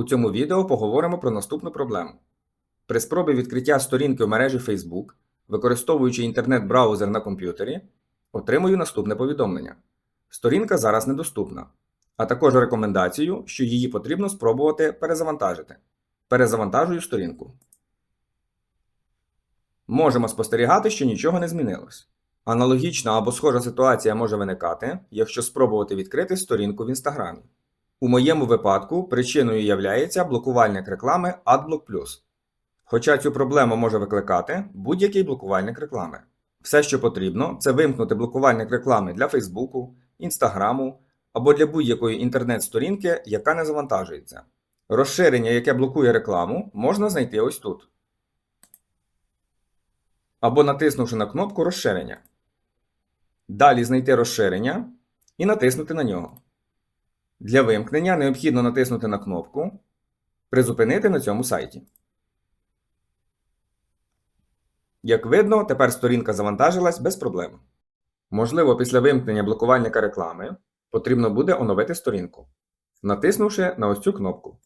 У цьому відео поговоримо про наступну проблему. При спробі відкриття сторінки в мережі Facebook, використовуючи інтернет-браузер на комп'ютері, отримую наступне повідомлення. Сторінка зараз недоступна, а також рекомендацію, що її потрібно спробувати перезавантажити. Перезавантажую сторінку. Можемо спостерігати, що нічого не змінилось. Аналогічна або схожа ситуація може виникати, якщо спробувати відкрити сторінку в Інстаграмі. У моєму випадку причиною являється блокувальник реклами AdBlock+. Хоча цю проблему може викликати будь-який блокувальник реклами. Все, що потрібно, це вимкнути блокувальник реклами для Фейсбуку, Інстаграму або для будь-якої інтернет-сторінки, яка не завантажується. Розширення, яке блокує рекламу, можна знайти ось тут. Або натиснувши на кнопку розширення. Далі знайти розширення і натиснути на нього. Для вимкнення необхідно натиснути на кнопку Призупинити на цьому сайті. Як видно, тепер сторінка завантажилась без проблем. Можливо, після вимкнення блокувальника реклами потрібно буде оновити сторінку, натиснувши на ось цю кнопку.